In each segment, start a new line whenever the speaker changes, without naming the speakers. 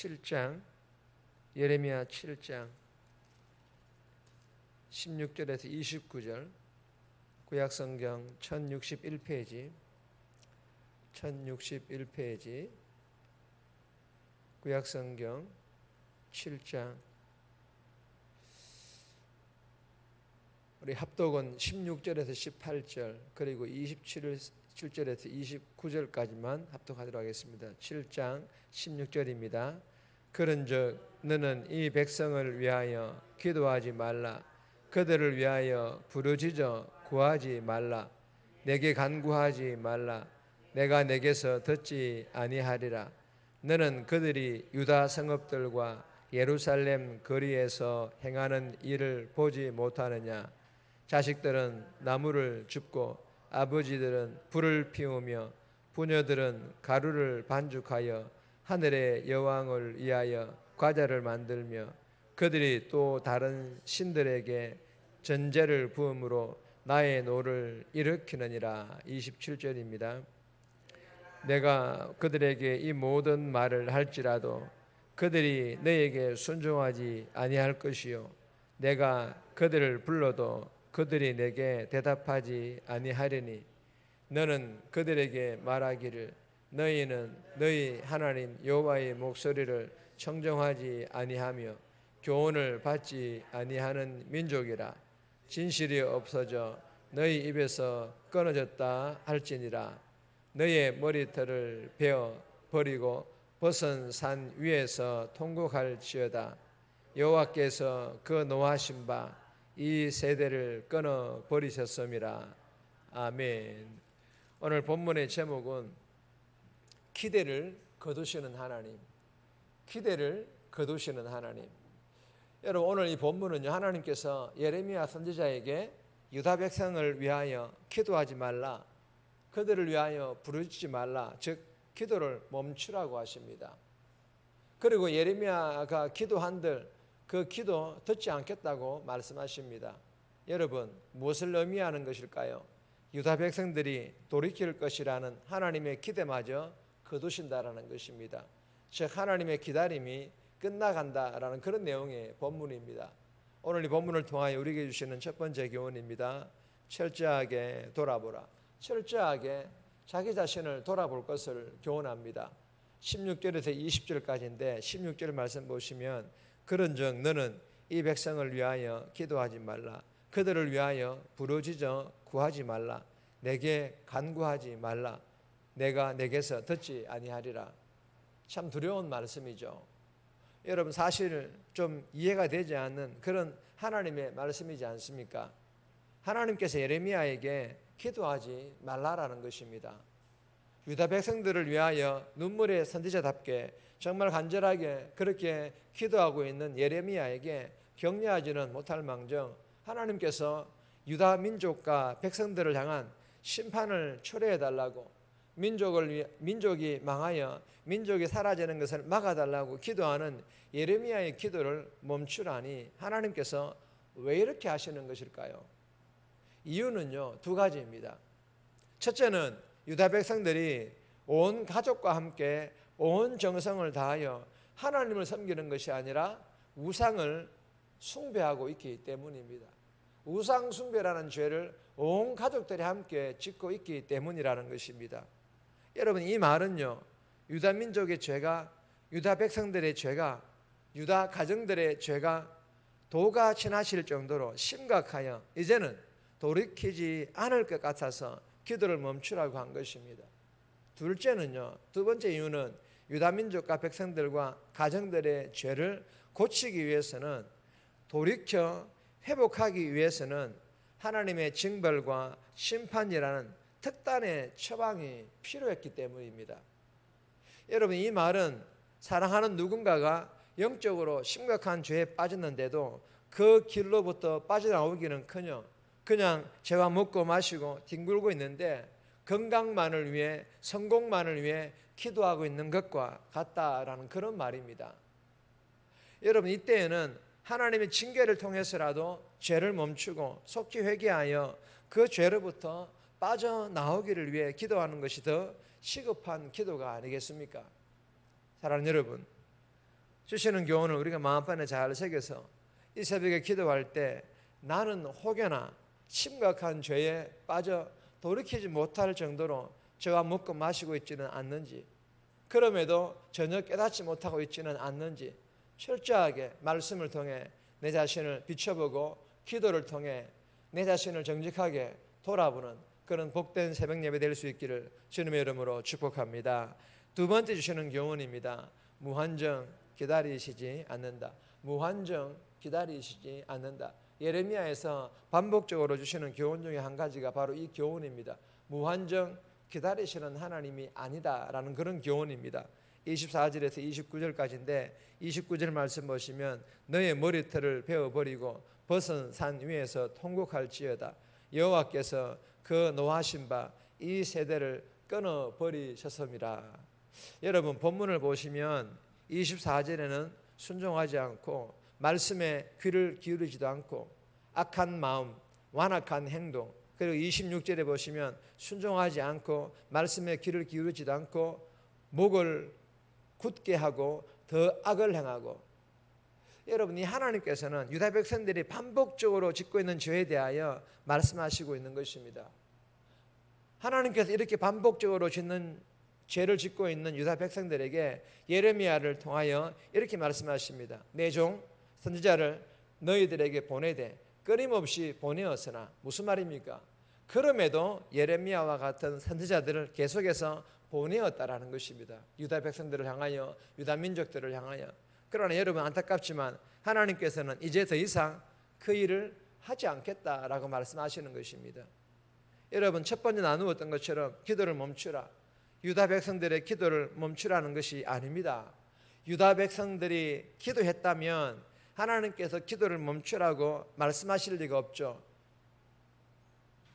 7장 예레미야 7장 16절에서 29절 구약 성경 1061페이지 1061페이지 구약 성경 7장 우리 합독은 16절에서 18절 그리고 27절에서 29절까지만 합독하도록 하겠습니다. 7장 16절입니다. 그런즉 너는 이 백성을 위하여 기도하지 말라. 그들을 위하여 부르짖어 구하지 말라. 내게 간구하지 말라. 내가 내게서 듣지 아니하리라. 너는 그들이 유다 성읍들과 예루살렘 거리에서 행하는 일을 보지 못하느냐? 자식들은 나무를 줍고 아버지들은 불을 피우며 부녀들은 가루를 반죽하여 하늘의 여왕을 위하여 과자를 만들며 그들이 또 다른 신들에게 전제를 부음으로 나의 노를 일으키느니라 27절입니다. 내가 그들에게 이 모든 말을 할지라도 그들이 너에게 순종하지 아니할 것이요 내가 그들을 불러도 그들이 내게 대답하지 아니하리니 너는 그들에게 말하기를 너희는 너희 하나님 여호와의 목소리를 청정하지 아니하며 교훈을 받지 아니하는 민족이라. 진실이 없어져 너희 입에서 끊어졌다 할지니라. 너의 머리털을 베어 버리고 벗은 산 위에서 통곡할지어다. 여호와께서 그 노하신 바 이 세대를 끊어 버리셨음이라. 아멘. 오늘 본문의 제목은 기대를 거두시는 하나님. 기대를 거두시는 하나님. 여러분 오늘 이 본문은요 하나님께서 예레미야 선지자에게 유다 백성을 위하여 기도하지 말라. 그들을 위하여 부르짖지 말라. 즉 기도를 멈추라고 하십니다. 그리고 예레미야가 기도한들 그 기도 듣지 않겠다고 말씀하십니다. 여러분 무엇을 의미하는 것일까요? 유다 백성들이 돌이킬 것이라는 하나님의 기대마저 거두신다라는 것입니다. 즉 하나님의 기다림이 끝나간다라는 그런 내용의 본문입니다. 오늘 이 본문을 통하여 우리에게 주시는 첫 번째 교훈입니다. 철저하게 돌아보라. 철저하게 자기 자신을 돌아볼 것을 교훈합니다. 16절에서 20절까지인데 16절 말씀 보시면 그런즉 너는 이 백성을 위하여 기도하지 말라. 그들을 위하여 부르짖어 구하지 말라. 내게 간구하지 말라. 내가 내게서 듣지 아니하리라. 참 두려운 말씀이죠. 여러분 사실 좀 이해가 되지 않는 그런 하나님의 말씀이지 않습니까? 하나님께서 예레미야에게 기도하지 말라라는 것입니다. 유다 백성들을 위하여 눈물의 선지자답게 정말 간절하게 그렇게 기도하고 있는 예레미야에게 격려하지는 못할 망정 하나님께서 유다 민족과 백성들을 향한 심판을 초래해 달라고 민족을 위해, 민족이 망하여 민족이 사라지는 것을 막아 달라고 기도하는 예레미야의 기도를 멈추라니 하나님께서 왜 이렇게 하시는 것일까요? 이유는요 두 가지입니다. 첫째는 유다 백성들이 온 가족과 함께 온 정성을 다하여 하나님을 섬기는 것이 아니라 우상을 숭배하고 있기 때문입니다. 우상 숭배라는 죄를 온 가족들이 함께 짓고 있기 때문이라는 것입니다. 여러분 이 말은요. 유다 민족의 죄가 유다 백성들의 죄가 유다 가정들의 죄가 도가 지나실 정도로 심각하여 이제는 돌이키지 않을 것 같아서 기도를 멈추라고 한 것입니다. 둘째는요. 두 번째 이유는 유다 민족과 백성들과 가정들의 죄를 고치기 위해서는 돌이켜 회복하기 위해서는 하나님의 징벌과 심판이라는 특단의 처방이 필요했기 때문입니다. 여러분 이 말은 사랑하는 누군가가 영적으로 심각한 죄에 빠졌는데도 그 길로부터 빠져나오기는커녕 그냥 죄와 먹고 마시고 뒹굴고 있는데 건강만을 위해 성공만을 위해 기도하고 있는 것과 같다라는 그런 말입니다. 여러분 이때에는 하나님의 징계를 통해서라도 죄를 멈추고 속히 회개하여 그 죄로부터 빠져나오기를 위해 기도하는 것이 더 시급한 기도가 아니겠습니까? 사랑하는 여러분, 주시는 교훈을 우리가 마음판에 잘 새겨서 이 새벽에 기도할 때 나는 혹여나 심각한 죄에 빠져 돌이키지 못할 정도로 저와 먹고 마시고 있지는 않는지 그럼에도 전혀 깨닫지 못하고 있지는 않는지 철저하게 말씀을 통해 내 자신을 비춰보고 기도를 통해 내 자신을 정직하게 돌아보는 그런 복된 새벽 예배 될 수 있기를 주님의 이름으로 축복합니다. 두 번째 주시는 교훈입니다. 무한정 기다리시지 않는다. 무한정 기다리시지 않는다. 예레미야에서 반복적으로 주시는 교훈 중에 한 가지가 바로 이 교훈입니다. 무한정 기다리시는 하나님이 아니다라는 그런 교훈입니다. 24절에서 29절까지인데 29절 말씀 보시면 너의 머리털을 베어 버리고 벗은 산 위에서 통곡할지어다 여호와께서 그 노하신 바 이 세대를 끊어 버리셨음이라. 여러분 본문을 보시면 24절에는 순종하지 않고 말씀에 귀를 기울이지도 않고 악한 마음, 완악한 행동 그리고 26절에 보시면 순종하지 않고 말씀에 귀를 기울이지도 않고 목을 굳게 하고 더 악을 행하고 여러분 이 하나님께서는 유다 백성들이 반복적으로 짓고 있는 죄에 대하여 말씀하시고 있는 것입니다. 하나님께서 이렇게 반복적으로 짓는 죄를 짓고 있는 유다 백성들에게 예레미야를 통하여 이렇게 말씀하십니다. 내 종 선지자를 너희들에게 보내되 끊임없이 보내었으나 무슨 말입니까? 그럼에도 예레미야와 같은 선지자들을 계속해서 보내었다라는 것입니다. 유다 백성들을 향하여 유다 민족들을 향하여 그러나 여러분 안타깝지만 하나님께서는 이제 더 이상 그 일을 하지 않겠다라고 말씀하시는 것입니다. 여러분 첫 번째 나누었던 것처럼 기도를 멈추라. 유다 백성들의 기도를 멈추라는 것이 아닙니다. 유다 백성들이 기도했다면 하나님께서 기도를 멈추라고 말씀하실 리가 없죠.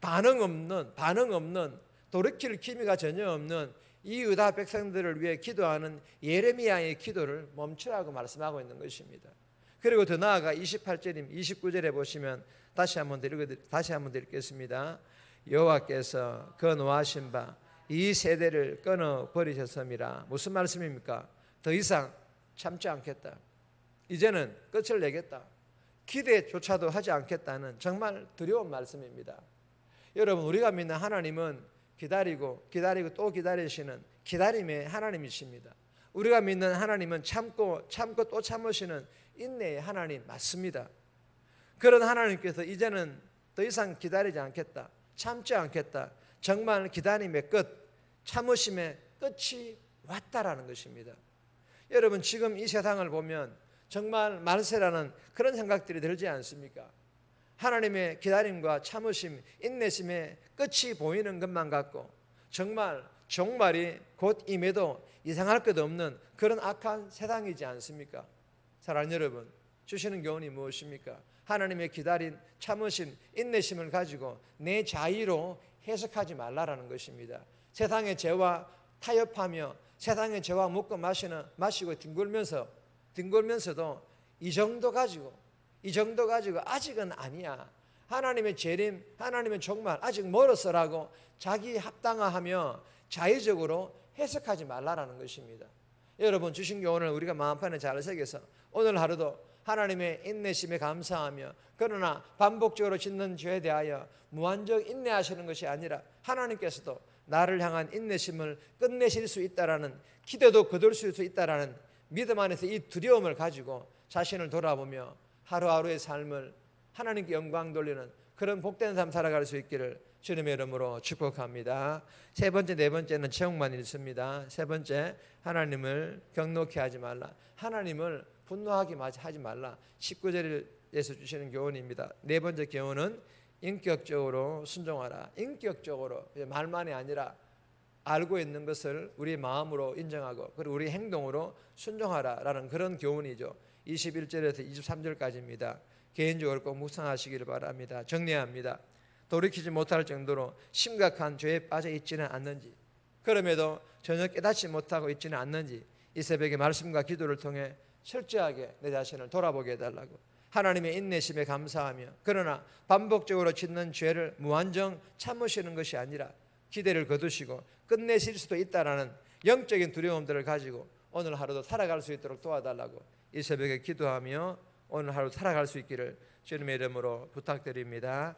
반응 없는 반응 없는 돌이킬 기미가 전혀 없는 이 유다 백성들을 위해 기도하는 예레미야의 기도를 멈추라고 말씀하고 있는 것입니다. 그리고 더 나아가 28절임 29절에 보시면 다시 한번 드리겠습니다. 여호와께서 그 노하신 바 이 세대를 끊어 버리셨음이라 무슨 말씀입니까? 더 이상 참지 않겠다. 이제는 끝을 내겠다. 기대조차도 하지 않겠다는 정말 두려운 말씀입니다. 여러분 우리가 믿는 하나님은 기다리고 기다리고 또 기다리시는 기다림의 하나님이십니다. 우리가 믿는 하나님은 참고 참고 또 참으시는 인내의 하나님 맞습니다. 그런 하나님께서 이제는 더 이상 기다리지 않겠다. 참지 않겠다. 정말 기다림의 끝, 참으심의 끝이 왔다라는 것입니다. 여러분 지금 이 세상을 보면 정말 말세라는 그런 생각들이 들지 않습니까? 하나님의 기다림과 참으심, 인내심의 끝이 보이는 것만 같고 정말 종말이 곧 임해도 이상할 것 없는 그런 악한 세상이지 않습니까? 사랑하는 여러분, 주시는 교훈이 무엇입니까? 하나님의 기다린 참으심, 인내심을 가지고 내 자의로 해석하지 말라라는 것입니다. 세상의 죄와 타협하며 세상의 죄와 먹고 마시는 마시고 뒹굴면서 뒹굴면서도 이 정도 가지고 이 정도 가지고 아직은 아니야. 하나님의 재림, 하나님의 종말 아직 멀었어라고 자기 합당화하며 자의적으로 해석하지 말라라는 것입니다. 여러분 주신 교훈을 우리가 마음판에 잘 새겨서 오늘 하루도 하나님의 인내심에 감사하며 그러나 반복적으로 짓는 죄에 대하여 무한적 인내하시는 것이 아니라 하나님께서도 나를 향한 인내심을 끝내실 수 있다라는 기대도 거둘 수 있다라는 믿음 안에서 이 두려움을 가지고 자신을 돌아보며 하루하루의 삶을 하나님께 영광 돌리는 그런 복된 삶 살아갈 수 있기를 주님의 이름으로 축복합니다. 세 번째, 네 번째는 체험만 읽습니다. 세 번째, 하나님을 경록히 하지 말라. 하나님을 분노하게 하지 말라. 19절에서 주시는 교훈입니다. 네 번째 교훈은 인격적으로 순종하라. 인격적으로 말만이 아니라 알고 있는 것을 우리 마음으로 인정하고 그리고 우리 행동으로 순종하라라는 그런 교훈이죠. 21절에서 23절까지입니다. 개인적으로 꼭 묵상하시기를 바랍니다. 정리합니다. 돌이키지 못할 정도로 심각한 죄에 빠져 있지는 않는지 그럼에도 전혀 깨닫지 못하고 있지는 않는지 이 새벽에 말씀과 기도를 통해 철저하게 내 자신을 돌아보게 해달라고 하나님의 인내심에 감사하며 그러나 반복적으로 짓는 죄를 무한정 참으시는 것이 아니라 기대를 거두시고 끝내실 수도 있다라는 영적인 두려움들을 가지고 오늘 하루도 살아갈 수 있도록 도와달라고 이 새벽에 기도하며 오늘 하루 살아갈 수 있기를 주님의 이름으로 부탁드립니다.